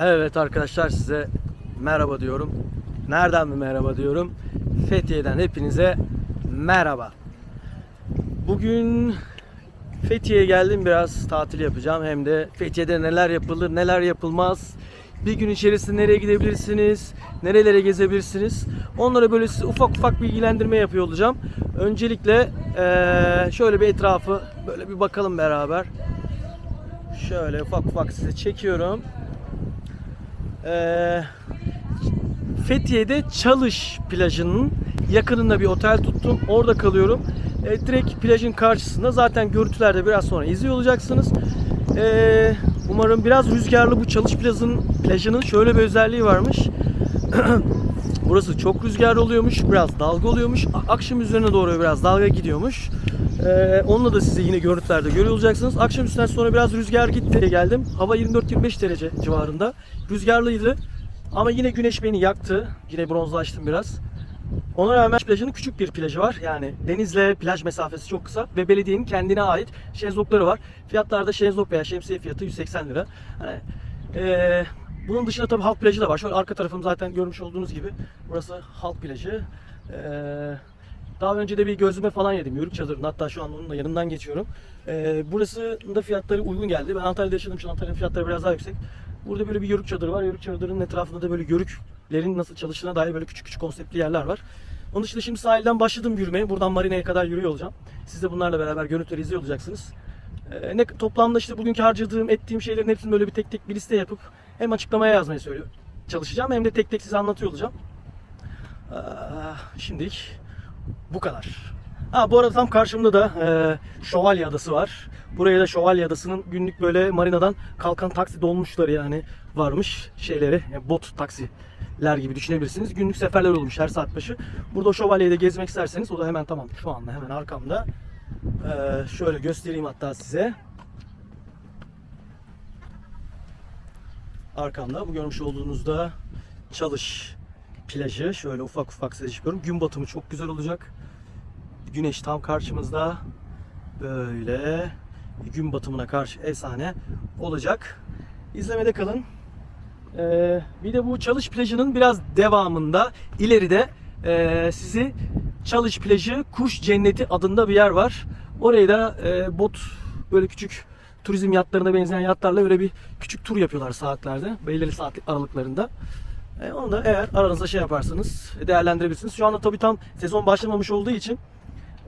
Evet arkadaşlar size merhaba diyorum. Nereden mi merhaba diyorum? Fethiye'den hepinize merhaba. Bugün Fethiye'ye geldim biraz tatil yapacağım. Hem de Fethiye'de neler yapılır neler yapılmaz. Bir gün içerisinde nereye gidebilirsiniz, nerelere gezebilirsiniz. Onlara böyle size ufak ufak bilgilendirme yapıyor olacağım. Öncelikle eee, şöyle bir etrafı böyle bir bakalım beraber. Şöyle ufak ufak size çekiyorum. Ee, Fethiye'de Çalış plajının yakınında bir otel tuttum. Orada kalıyorum. Ee, direkt plajın karşısında. Zaten görüntülerde biraz sonra izliyor olacaksınız. Ee, umarım biraz rüzgarlı bu Çalış plajının, plajının şöyle bir özelliği varmış. Burası çok rüzgarlı oluyormuş. Biraz dalga oluyormuş. Akşam üzerine doğru biraz dalga gidiyormuş. Ee, onunla da size yine görüntülerde görüyor olacaksınız. Akşam üstünden sonra biraz rüzgar gitti. Geldim. Hava 24-25 derece civarında. Rüzgarlıydı. Ama yine güneş beni yaktı. Yine bronzlaştım biraz. Ona rağmen plajının küçük bir plajı var. Yani denizle plaj mesafesi çok kısa ve belediyenin kendine ait şezlongları var. Fiyatlarda şezlong veya şemsiye fiyatı 180 lira. Hani, eee, bunun dışında tabii halk plajı da var. Şöyle arka tarafım zaten görmüş olduğunuz gibi. Burası halk plajı. Eee, daha önce de bir gözleme falan yedim. Yörük çadırında. Hatta şu an onun da yanından geçiyorum. Eee burası da fiyatları uygun geldi. Ben Antalya'da yaşadım. Şu an Antalya'nın fiyatları biraz daha yüksek. Burada böyle bir yörük çadırı var. Yörük çadırının etrafında da böyle yörüklerin nasıl çalıştığına dair böyle küçük küçük konseptli yerler var. Onun dışında şimdi sahilden başladım yürümeye. Buradan marinaya kadar yürüyor olacağım. Siz de bunlarla beraber görüntüleri izliyor olacaksınız. Ee, ne toplamda işte bugünkü harcadığım, ettiğim şeylerin hepsini böyle bir tek tek bir liste yapıp hem açıklamaya yazmaya söylüyor çalışacağım hem de tek tek size anlatıyor olacağım. Aa, şimdilik bu kadar. Ha bu arada tam karşımda da e, Şövalye Adası var. Buraya da Şövalye Adası'nın günlük böyle marinadan kalkan taksi dolmuşları yani varmış şeyleri. yani bot taksiler gibi düşünebilirsiniz. Günlük seferler olmuş her saat başı. Burada Şövalye'de gezmek isterseniz o da hemen tamam şu anda hemen arkamda. E, şöyle göstereyim hatta size. Arkamda bu görmüş olduğunuzda Çalış plajı. Şöyle ufak ufak size çıkıyorum. Gün batımı çok güzel olacak. Güneş tam karşımızda. Böyle gün batımına karşı efsane olacak. İzlemede kalın. Ee, bir de bu Çalış plajının biraz devamında ileride e, sizi Çalış plajı Kuş Cenneti adında bir yer var. Orayı da e, bot böyle küçük turizm yatlarına benzeyen yatlarla böyle bir küçük tur yapıyorlar saatlerde. Belirli saat aralıklarında. E, onu da eğer aranızda şey yaparsanız değerlendirebilirsiniz. Şu anda tabii tam sezon başlamamış olduğu için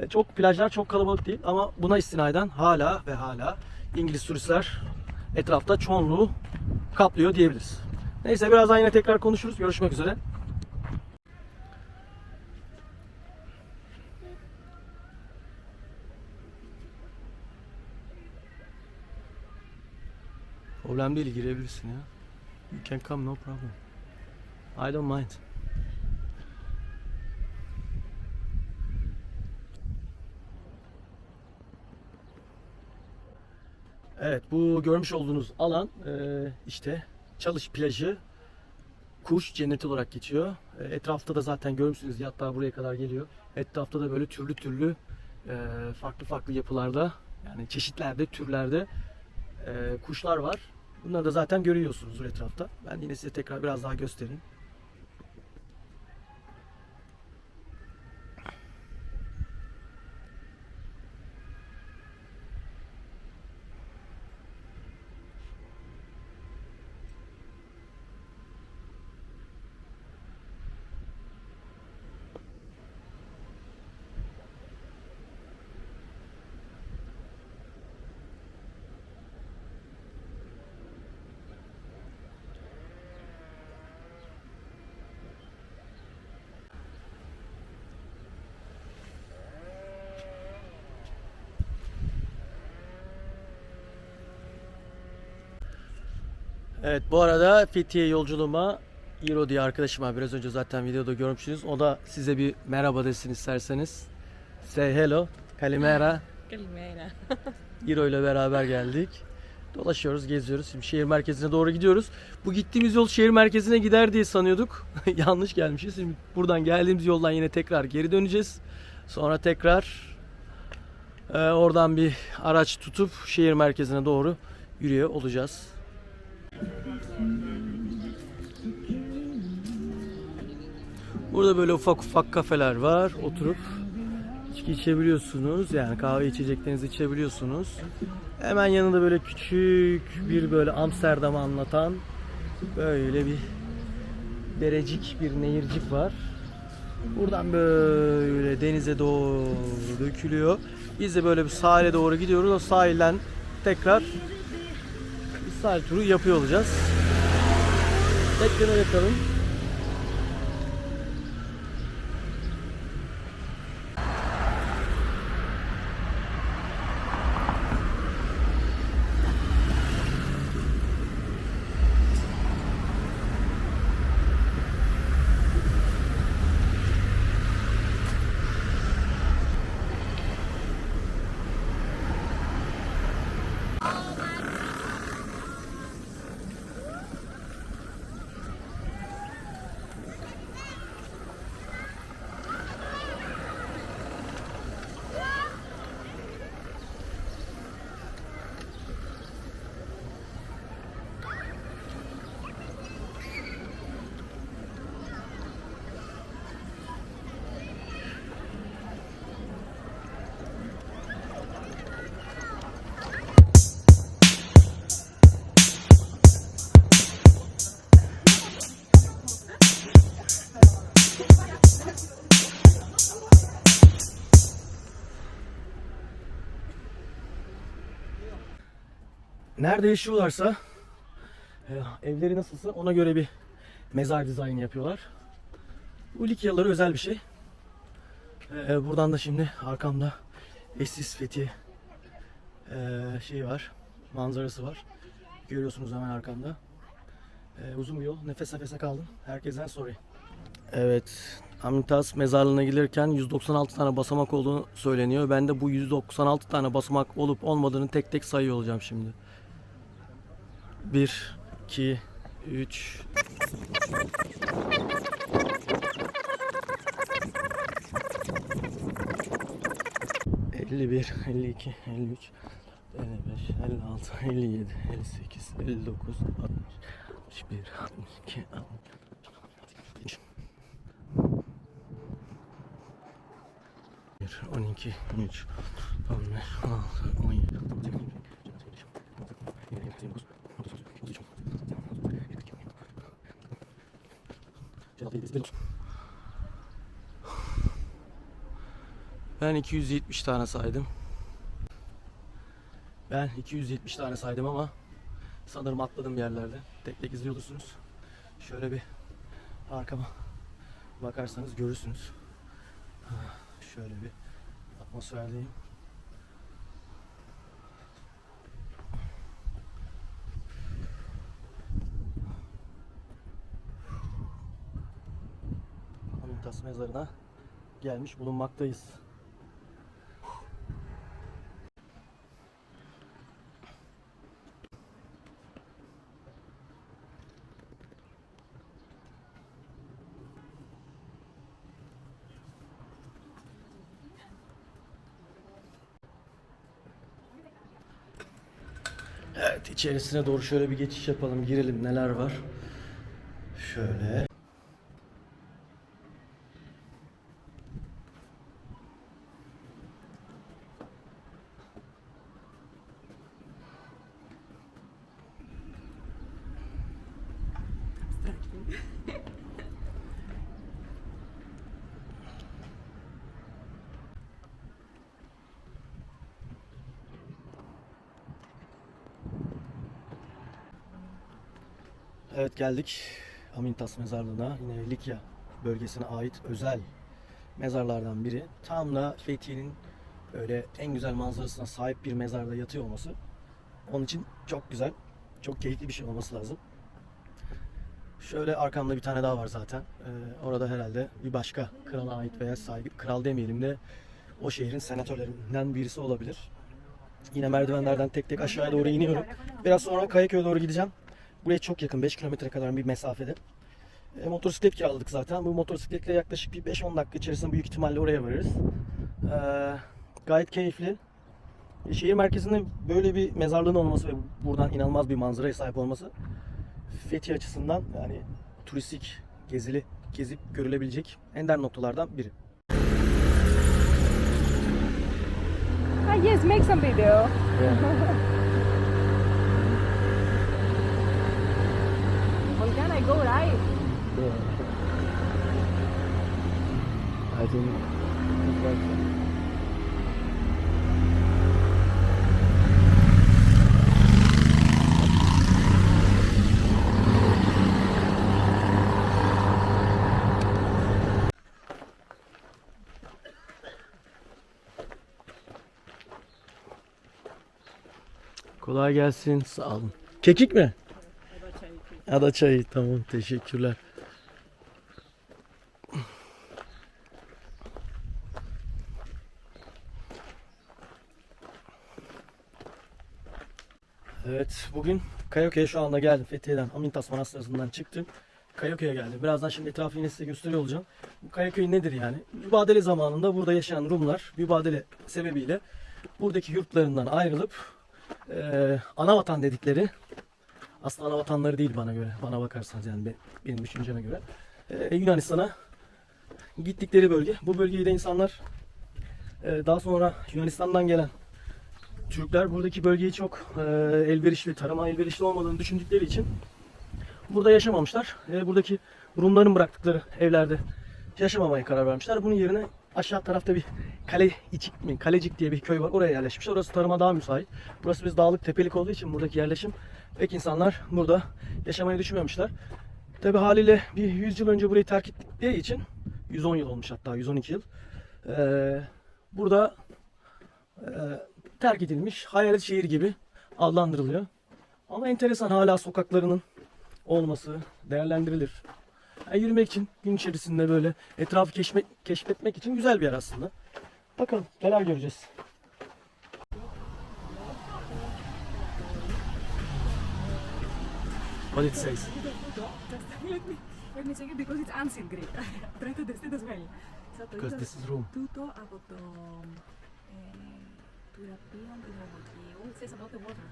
e, çok plajlar çok kalabalık değil ama buna istinaden hala ve hala İngiliz turistler etrafta çoğunluğu kaplıyor diyebiliriz. Neyse birazdan yine tekrar konuşuruz. Görüşmek üzere. Problem değil girebilirsin ya. You can come no problem. I don't mind. Evet bu görmüş olduğunuz alan e, işte Çalış plajı Kuş cenneti olarak geçiyor. E, Etrafta da zaten görmüşsünüz yatlar buraya kadar geliyor. Etrafta da böyle türlü türlü e, farklı farklı yapılarda yani çeşitlerde türlerde e, kuşlar var. Bunları da zaten görüyorsunuzdur etrafta. Ben yine size tekrar biraz daha göstereyim. Evet bu arada Fethiye yolculuğuma Hiro diye arkadaşım var. Biraz önce zaten videoda görmüşsünüz. O da size bir merhaba desin isterseniz. Say hello. Kalimera. Kalimera. Hiro ile beraber geldik. Dolaşıyoruz, geziyoruz. Şimdi şehir merkezine doğru gidiyoruz. Bu gittiğimiz yol şehir merkezine gider diye sanıyorduk. Yanlış gelmişiz. Şimdi buradan geldiğimiz yoldan yine tekrar geri döneceğiz. Sonra tekrar e, oradan bir araç tutup şehir merkezine doğru yürüyor olacağız. Burada böyle ufak ufak kafeler var. Oturup içki içebiliyorsunuz. Yani kahve içeceklerinizi içebiliyorsunuz. Hemen yanında böyle küçük bir böyle Amsterdam'ı anlatan böyle bir derecik bir nehircik var. Buradan böyle denize doğru dökülüyor. Biz de böyle bir sahile doğru gidiyoruz. O sahilden tekrar sahil turu yapıyor olacağız. Tekrar yakalım. Nerede yaşıyorlarsa e, evleri nasılsa ona göre bir mezar dizaynı yapıyorlar. Bu Likyalılara özel bir şey. E, buradan da şimdi arkamda Esis Fethi e, şey var. Manzarası var. Görüyorsunuz hemen arkamda. E, uzun bir yol. Nefes nefese kaldım. Herkesten sorry. Evet. Amitas mezarlığına gelirken 196 tane basamak olduğunu söyleniyor. Ben de bu 196 tane basamak olup olmadığını tek tek sayıyor olacağım şimdi. 1, 2, 3, 51, 52, 53, 55, 56, 57, 58, 59, 60, 61, 62, 63, 12, 13, 15, 16, 17, 18, Ben 270 tane saydım. Ben 270 tane saydım ama sanırım atladım yerlerde. Tek tek izliyor olursunuz. Şöyle bir arkama bakarsanız görürsünüz. Şöyle bir atmosferdeyim. Amitas mezarına gelmiş bulunmaktayız. Evet içerisine doğru şöyle bir geçiş yapalım. Girelim neler var. Şöyle. Evet geldik Amintas mezarlığına. Yine Likya bölgesine ait özel mezarlardan biri. Tam da Fethiye'nin öyle en güzel manzarasına sahip bir mezarda yatıyor olması. Onun için çok güzel, çok keyifli bir şey olması lazım. Şöyle arkamda bir tane daha var zaten. Ee, orada herhalde bir başka krala ait veya sahibi, kral demeyelim de o şehrin senatörlerinden birisi olabilir. Yine merdivenlerden tek tek aşağıya doğru iniyorum. Biraz sonra Kayaköy'e doğru gideceğim. Buraya çok yakın 5 kilometre kadar bir mesafede. E, motosiklet kiraladık zaten. Bu motosikletle yaklaşık bir 5-10 dakika içerisinde büyük ihtimalle oraya varırız. E, gayet keyifli. E, şehir merkezinde böyle bir mezarlığın olması ve buradan inanılmaz bir manzaraya sahip olması Fethiye açısından yani turistik, gezili gezip görülebilecek ender noktalardan biri. Ah, yes, make some video. I go live? I think Kolay gelsin. Sağ olun. Kekik mi? Ada çayı. Tamam. Teşekkürler. Evet, bugün Kayaköy şu anda geldim. Fethiye'den, Amintas Manastırı'ndan çıktım. Kayaköy'e geldim. Birazdan şimdi etrafı yine size gösteriyor olacağım. Kayaköy nedir yani? Mübadele zamanında burada yaşayan Rumlar mübadele sebebiyle buradaki yurtlarından ayrılıp eee ana vatan dedikleri aslında ana vatanları değil bana göre. Bana bakarsanız yani be- benim düşünceme göre. eee, Yunanistan'a gittikleri bölge. Bu bölgeyi de insanlar eee, daha sonra Yunanistan'dan gelen Türkler buradaki bölgeyi çok e, elverişli, tarıma elverişli olmadığını düşündükleri için burada yaşamamışlar. E, buradaki Rumların bıraktıkları evlerde yaşamamaya karar vermişler. Bunun yerine aşağı tarafta bir kale içik mi, kalecik diye bir köy var. Oraya yerleşmişler. Orası tarıma daha müsait. Burası biz dağlık tepelik olduğu için buradaki yerleşim pek insanlar burada yaşamayı düşünmemişler. Tabi haliyle bir 100 yıl önce burayı terk ettikleri için 110 yıl olmuş hatta 112 yıl. E, burada e, terk edilmiş hayalet şehir gibi adlandırılıyor. Ama enteresan hala sokaklarının olması değerlendirilir. Yani yürümek için gün içerisinde böyle etrafı keşfet, keşfetmek için güzel bir yer aslında. Bakalım neler göreceğiz. What it says. let me let me check it because it's ancient Greek. Try to test it as well. So to Because this is Rome. τούτο από το ε, του Ιαππίον Δημοβουλίου. It says about the water.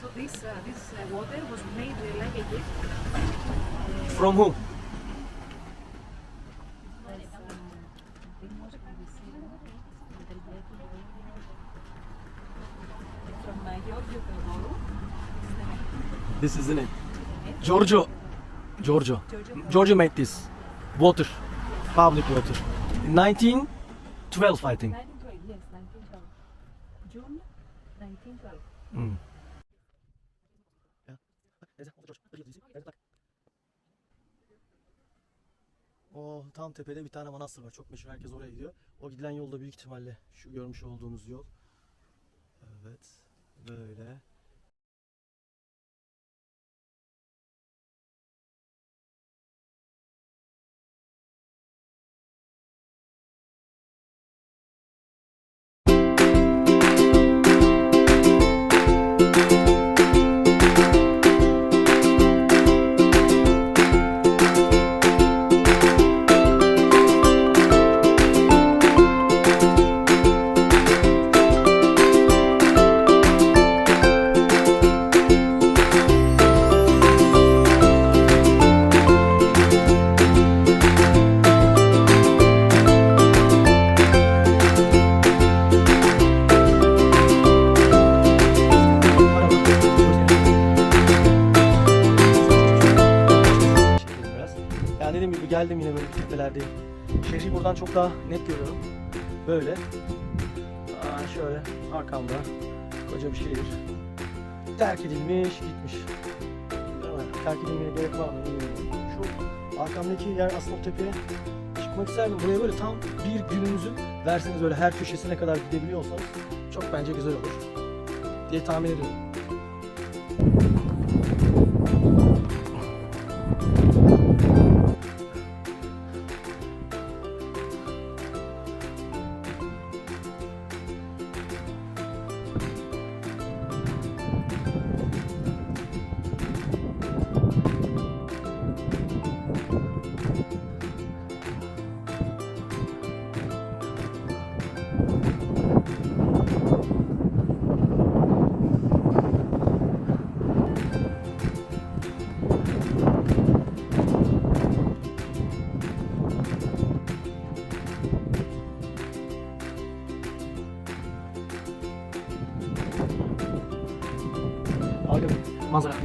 So this uh, this uh, water was made uh, like a gift. From whom? This is the name. Giorgio. Giorgio. Giorgio made this. Water. Public water. In 1912 I think. 1912, yes, 1912. June 1912. Hmm. O tam tepede bir tane manastır var. Çok meşhur. Herkes oraya gidiyor. O gidilen yolda büyük ihtimalle şu görmüş olduğunuz yol. Evet. Böyle. Daha net görüyorum. Böyle. Aa, şöyle arkamda koca bir şehir. Terk edilmiş, gitmiş. Ama terk edilmeye gerek var mı bilmiyorum. Şu arkamdaki yer aslında o tepeye çıkmak isterdim. Buraya böyle tam bir gününüzü verseniz böyle her köşesine kadar gidebiliyorsanız çok bence güzel olur diye tahmin ediyorum.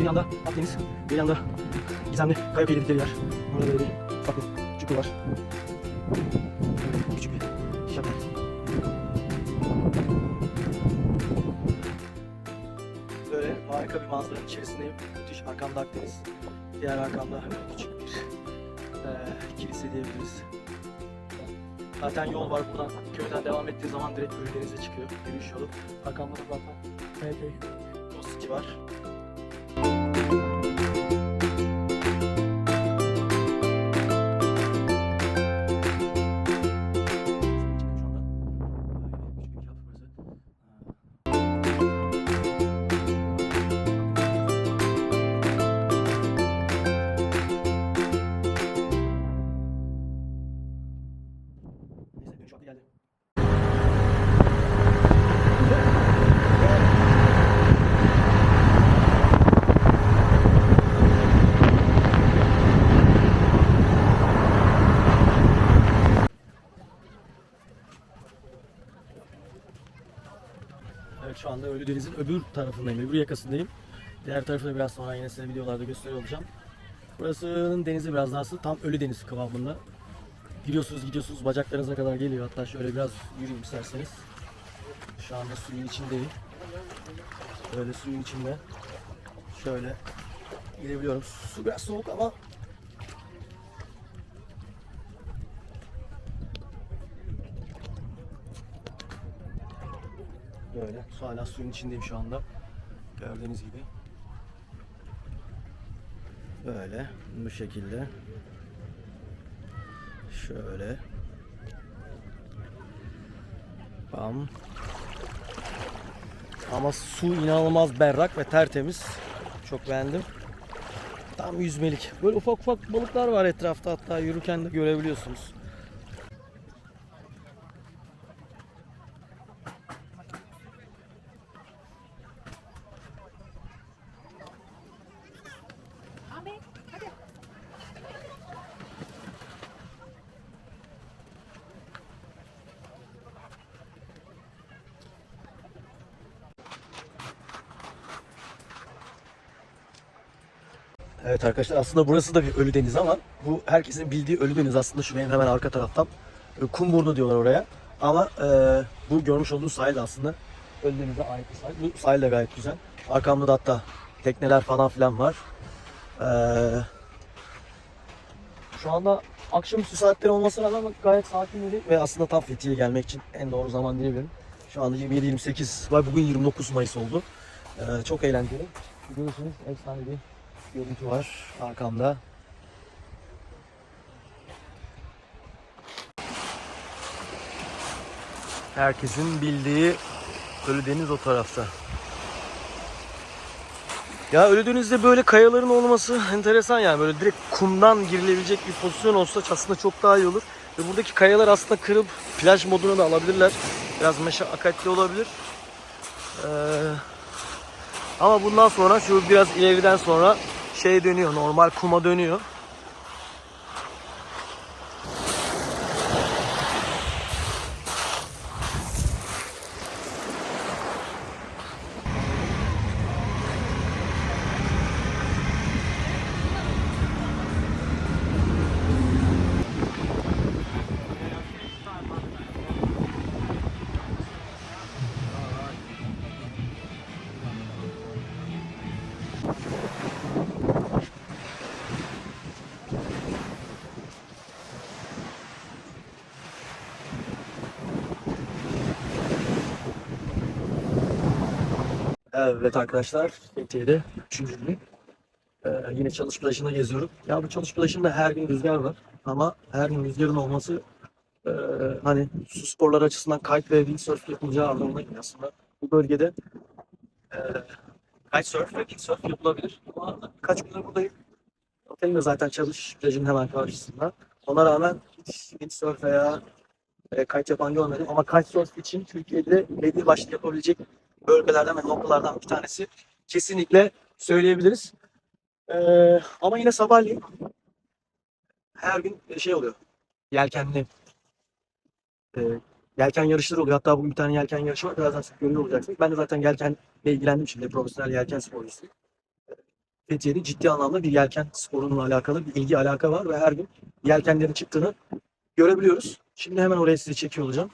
Bir yanda Akdeniz, bir yanda gizemli kaya belirledikleri yer. Burada böyle bir bakın çukur var. Küçük bir şapka. Böyle harika bir manzaranın içerisindeyim. Müthiş arkamda Akdeniz. Diğer arkamda küçük bir eee kilise diyebiliriz. Zaten yol var buradan. Köyden devam ettiği zaman direkt Ölüdeniz'e çıkıyor. Yürüyüş yolu. Arkamda da zaten Kayaköy Tostici var. Şu anda Ölüdeniz'in öbür tarafındayım, öbür yakasındayım. Diğer tarafını biraz sonra yine size videolarda gösteriyor olacağım. Burasının denizi biraz daha tam Ölüdeniz kıvamında. Giriyorsunuz gidiyorsunuz bacaklarınıza kadar geliyor. Hatta şöyle biraz yürüyeyim isterseniz. Şu anda suyun içindeyim. Böyle suyun içinde. Şöyle girebiliyorum. Su biraz soğuk ama Böyle. Hala suyun içindeyim şu anda. Gördüğünüz gibi. Böyle. Bu şekilde. Şöyle. Bam. Ama su inanılmaz berrak ve tertemiz. Çok beğendim. Tam yüzmelik. Böyle ufak ufak balıklar var etrafta hatta yürürken de görebiliyorsunuz. Evet arkadaşlar aslında burası da bir ölü deniz ama bu herkesin bildiği ölü deniz aslında şu benim hemen arka taraftan. E, Kumburnu diyorlar oraya. Ama e, bu görmüş olduğunuz sahil aslında ölü denize ait bir sahil. Bu sahil de gayet güzel. Arkamda da hatta tekneler falan filan var. E, şu anda akşamüstü saatleri olmasına rağmen gayet sakin yeri ve aslında tam Fethiye'ye gelmek için en doğru zaman diyebilirim. Şu anda 27-28 var. Bugün 29 Mayıs oldu. E, çok eğlenceli. Görüyorsunuz efsane bir görüntü var arkamda. Herkesin bildiği Ölüdeniz o tarafta. Ya Ölüdeniz'de böyle kayaların olması enteresan yani böyle direkt kumdan girilebilecek bir pozisyon olsa aslında çok daha iyi olur. Ve buradaki kayalar aslında kırıp plaj moduna da alabilirler. Biraz meşakkatli olabilir. Ee, ama bundan sonra şu biraz ileriden sonra şey dönüyor normal kuma dönüyor. Evet arkadaşlar Fethiye'de 3. gün. Ee, yine çalış plajında geziyorum. Ya bu çalış plajında her gün rüzgar var. Ama her gün rüzgarın olması e, hani su sporları açısından kite ve windsurf yapılacağı anlamına geliyor aslında. Bu bölgede e, kitesurf ve windsurf yapılabilir. Ama kaç gündür buradayım. Otelim de zaten çalış plajının hemen karşısında. Ona rağmen hiç windsurf veya e, kite yapan görmedim. Ama kitesurf için Türkiye'de belli başlı yapabilecek bölgelerden ve noktalardan bir tanesi kesinlikle söyleyebiliriz. Ee, ama yine sabahleyin her gün şey oluyor. Yelkenli e, yelken yarışları oluyor. Hatta bugün bir tane yelken yarışı var. Birazdan siz görüyor olacaksınız. Ben de zaten yelkenle ilgilendim şimdi. Profesyonel yelken sporcusuyum. Fethiye'de ciddi anlamda bir yelken sporununla alakalı bir ilgi alaka var ve her gün yelkenlerin çıktığını görebiliyoruz. Şimdi hemen oraya sizi çekiyor olacağım.